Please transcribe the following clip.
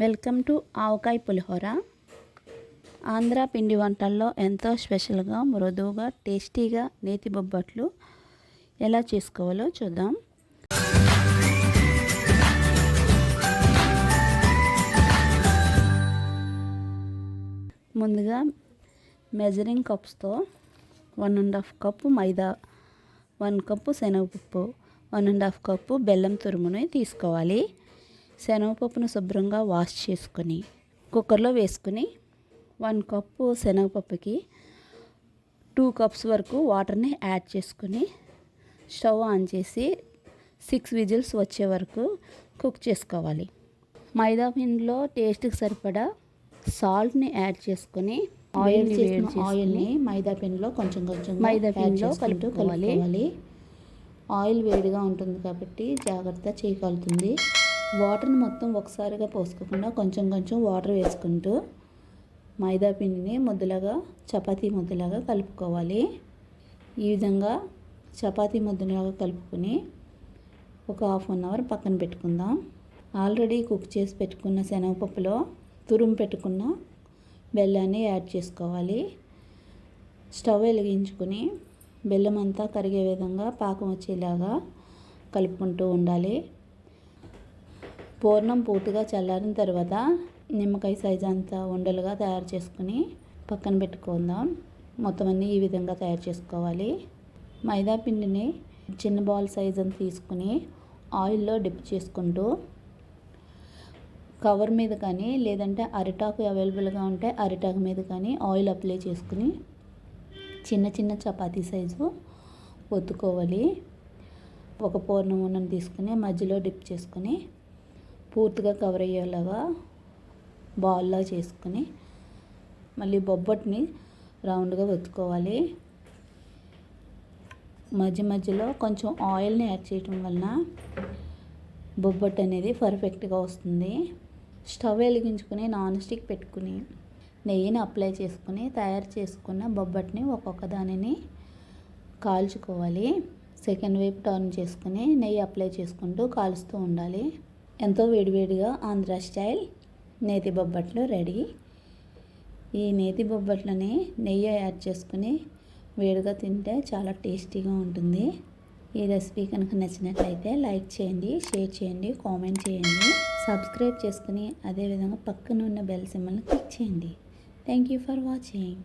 Welcome to Avakaya Pulihora. Andhra పిండి వంటల్లో ఎంతో స్పెషల్గా మృదువుగా టేస్టీగా నేతి బొబ్బట్లు ఎలా చేసుకోవాలో చూద్దాం. ముందుగా మెజరింగ్ కప్స్తో వన్ అండ్ హాఫ్ కప్పు మైదా వన్ కప్పు శనగపప్పు వన్ అండ్ హాఫ్ కప్పు బెల్లం తురుముని తీసుకోవాలి. శనగపప్పును శుభ్రంగా వాష్ చేసుకొని కుక్కర్లో వేసుకుని వన్ కప్పు శనగపప్పుకి టూ కప్స్ వరకు వాటర్ని యాడ్ చేసుకుని స్టవ్ ఆన్ చేసి సిక్స్ విజిల్స్ వచ్చే వరకు కుక్ చేసుకోవాలి. మైదా పిండిలో టేస్ట్కి సరిపడా సాల్ట్ని యాడ్ చేసుకొని ఆయిల్ ఆయిల్ని మైదా పిండిలో కొంచెం కొంచెం మైదా పిండిలో కలుపుకోవాలి. ఆయిల్ వేడిగా ఉంటుంది కాబట్టి జాగ్రత్త చేయగలుగుతుంది వాటర్ని మొత్తం ఒకసారిగా పోసుకోకుండా కొంచెం కొంచెం వాటర్ వేసుకుంటూ మైదా పిండిని ముద్దలాగా చపాతీ ముద్దలాగా కలుపుకోవాలి. ఈ విధంగా చపాతీ ముద్దలాగా కలుపుకొని ఒక హాఫ్ అన్ అవర్ పక్కన పెట్టుకుందాం. ఆల్రెడీ కుక్ చేసి పెట్టుకున్న శనగపప్పులో తురుము పెట్టుకున్న బెల్లాన్ని యాడ్ చేసుకోవాలి. స్టవ్ వెలిగించుకుని బెల్లం అంతా కరిగే విధంగా పాకం వచ్చేలాగా కలుపుకుంటూ ఉండాలి. పూర్ణం పూర్తిగా చల్లారిన తర్వాత నిమ్మకాయ సైజు అంతా ఉండలుగా తయారు చేసుకుని పక్కన పెట్టుకుందాం. మొత్తం అన్నీ ఈ విధంగా తయారు చేసుకోవాలి. మైదా పిండిని చిన్న బాల్ సైజ్ అంత తీసుకుని ఆయిల్లో డిప్ చేసుకుంటూ కవర్ మీద కానీ లేదంటే అరిటాకు అవైలబుల్గా ఉంటే అరిటాకు మీద కానీ ఆయిల్ అప్లై చేసుకుని చిన్న చిన్న చపాతీ సైజు ఒత్తుకోవాలి. ఒక పూర్ణం ఉన్నను తీసుకుని మధ్యలో డిప్ చేసుకుని పూర్తిగా కవర్ అయ్యేలాగా బాల్లా చేసుకుని మళ్ళీ బొబ్బట్ని రౌండ్గా ఒత్తుకోవాలి మధ్య మధ్యలో కొంచెం ఆయిల్ని యాడ్ చేయటం వలన బొబ్బట్ అనేది పర్ఫెక్ట్గా వస్తుంది. స్టవ్ వెలిగించుకుని నాన్ స్టిక్ పెట్టుకుని నెయ్యిని అప్లై చేసుకుని తయారు చేసుకున్న బొబ్బట్ని ఒక్కొక్క దానిని కాల్చుకోవాలి. సెకండ్ వైపు టర్న్ చేసుకుని నెయ్యి అప్లై చేసుకుంటూ కాలుస్తూ ఉండాలి. ఎంతో వేడివేడిగా ఆంధ్ర స్టైల్ నేతి బొబ్బట్లు రెడీ. ఈ నేతి బొబ్బట్లని నెయ్యి యాడ్ చేసుకుని వేడిగా తింటే చాలా టేస్టీగా ఉంటుంది. ఈ రెసిపీ కనుక నచ్చినట్లయితే లైక్ చేయండి షేర్ చేయండి కామెంట్ చేయండి. సబ్స్క్రైబ్ చేసుకుని అదేవిధంగా పక్కన ఉన్న బెల్ సింబల్ని క్లిక్ చేయండి. Thank you for watching.